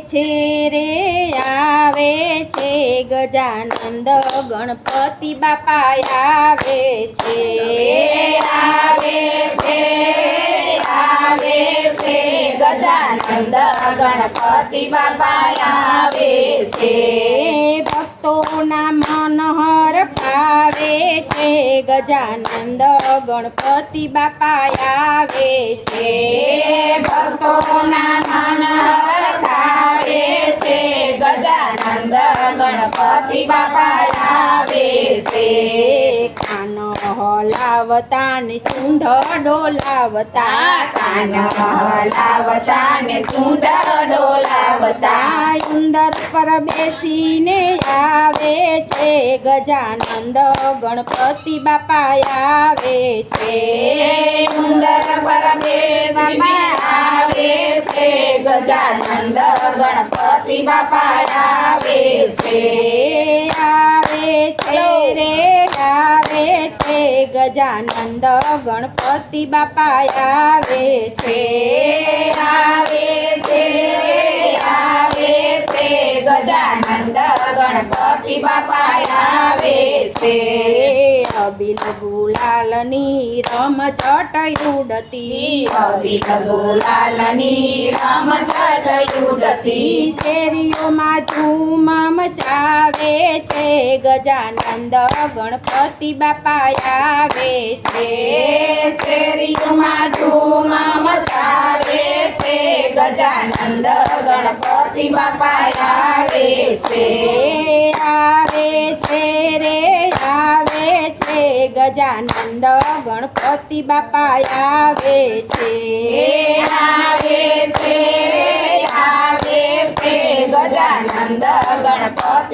છે રે આવે છે ગજાનંદ ગણપતિ બાપા આવે છે. આવે છે આવે છે ગજાનંદ ગણપતિ બાપા આવે છે. ભક્તોના મન હરખાવે છે ગજાનંદ ગણપતિ બાપા આવે છે. ભક્તોના મન હરખાવે છે ગજાનંદ ગણપતિ બાપા આવે છે. હલાવતા ને સુંદર ડોલાવતા કાન હલાવતા ને સુંદર ડોલાવતા. ઉંદર પર બેસીને આવે છે ગજાનંદ ગણપતિ બાપા આવે છે. સુંદર પર બેસીને આવે છે ગજાનંદ ગણપતિ બાપા આવે છે આવે છે રે આવે છે. ગજાનંદ ગણપતિ બાપા આવે છે આવે છે આવે છે. ગજાનંદ ગણપતિ બાપા આવે છે. અબિલ ગુલાલની રમ ચટ ઉડતી. અબિલ ગુલાલની રમ ચટ ઉડતી. શેરીઓમાં ધૂમ મચાવે છે. ગજાનંદ ગણપતિ બાપા આવે છે. શેરીઓમાં ધૂમ મચાવે છે. ગજાનંદ ગણપતિ બાપા આવે છે. આવે છે રે આવે છે ગજાનંદ ગણપતિ બાપા આવે છે.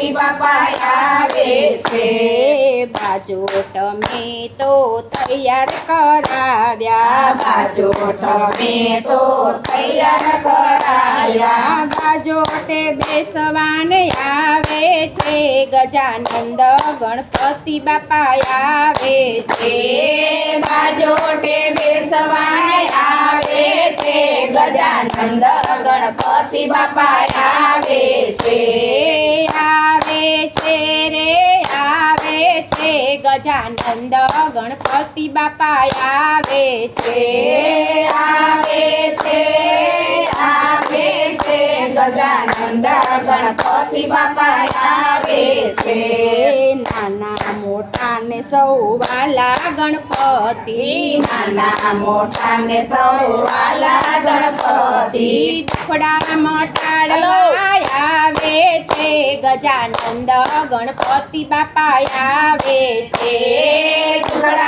ગણપતિ બાપા આવે છે. બાજોટ મેં તો તૈયાર કરાવ્યા. બાજોટ મેં તો તૈયાર કરાયા બાજોટે બેસવાને આવે છે. ગજાનંદ ગણપતિ બાપા આવે છે. બાજોટે બેસવાને આવે છે. ગજાનંદ ગણપતિ બાપા આવે છે. ગજાનંદ ગણપતિ બાપા આવે છે આવે છે. આવે ગજાનંદ ગણપતિ બાપા આવે છે. નાના મોટા ને સૌ વાલા ગણપતિ. નાના મોટા ને સૌ વાલા ગણપતિ. દુખડા મટાડવા આવે છે. ગજાનંદ ગણપતિ બાપા આવે છે. ટુકડામાં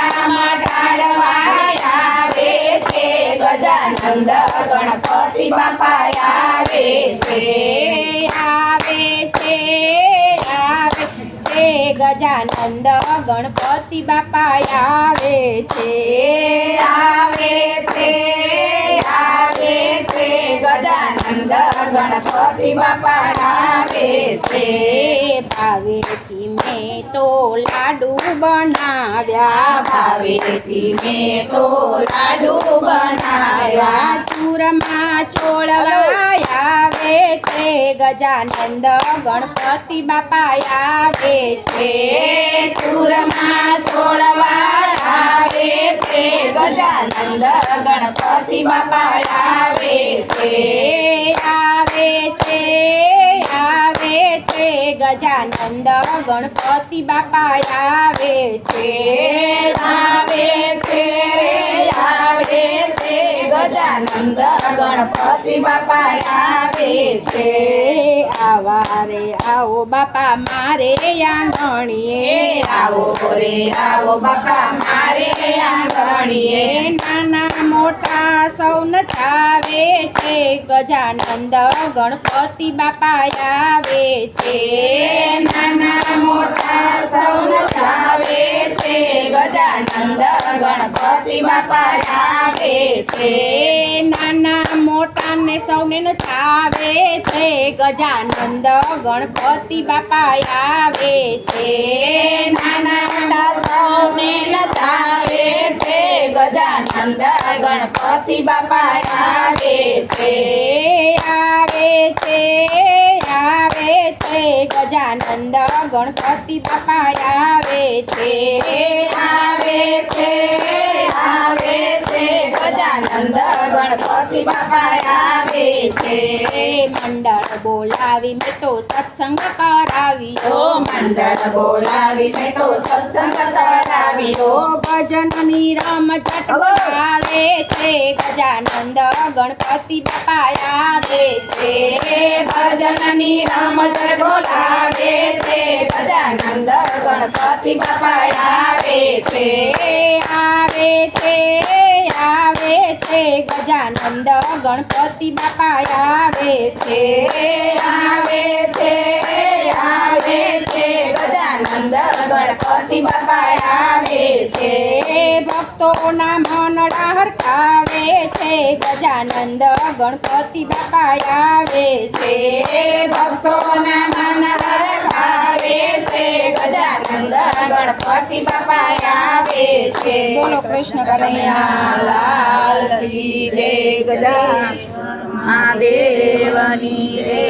ગજાનંદ ગણપતિ બાપા આવે છે આવે છે આવે છે. ગજાનંદ ગણપતિ બાપા આવે છે. આવે છે આવે છે ગજાનંદ ગણપતિ બાપા આવે છે. ભાવેથી મેં તો લાડુ બનાવ્યા. ભાવેથી મેં તો લાડુ બનાવ્યા. ચૂરમાં ચોળવા આવે છે. ગજાનંદ ગણપતિ બાપા આવે છે. ચૂરમાં છોડવા આવે છે, ગજાનંદ ગણપતિ બાપા આવે છે આવે છે આવે છે ગજાનંદ ગણપતિ બાપા આવે છે. ગજાનંદ ગણપતિ બાપા આવે છે. આવા રે આવો બાપા મારે આંગણીએ. આવો રે આવો બાપા મારે આંગણીએ. નાના મોટા સૌ નચાવે છે. ગજાનંદ ગણપતિ બાપા આવે છે. નાના મોટા સૌ નચાવે છે. ગજાનંદ ગણપતિ બાપા આવે છે. નાના મોટા ને સૌને નચાવે છે, ગજાનંદ ગણપતિ બાપા આવે છે. નાના સૌને નચાવે છે, ગજાનંદ ગણપતિ બાપા આવે છે. આવે છે આવે છે, ગજાનંદ ગણપતિ બાપા આવે છે. ગણપતિ બાપા આવે છે. મંડળ બોલાવી મેં તો સત્સંગ કરાવ્યો ઓ મંડળ બોલાવી મેં તો સત્સંગ કરાવ્યો ભજનની જટ બોલાવે છે. ગજાનંદ ગણપતિ બાપા આવે ભજનની રમત બોલાવે છે. ગજાનંદ ગણપતિ બાપા આવે છે. આવે છે આવે છે. ગજાનંદ ગણપતિ બાપા આવે છે. આવે છે આવે છે. ગજાનંદ ગણપતિ બાપા આવે છે. ભક્તોના મનડા હરકાવે છે ગજાનંદ ગણપતિ બાપા આવે છે. ભક્તોના મન હરકાવે છે ગજાનંદ ગણપતિ બાપા આવે છે. બોલો કૃષ્ણ કનૈયા. લાલ કી જય ગજા મહાદેવની જય.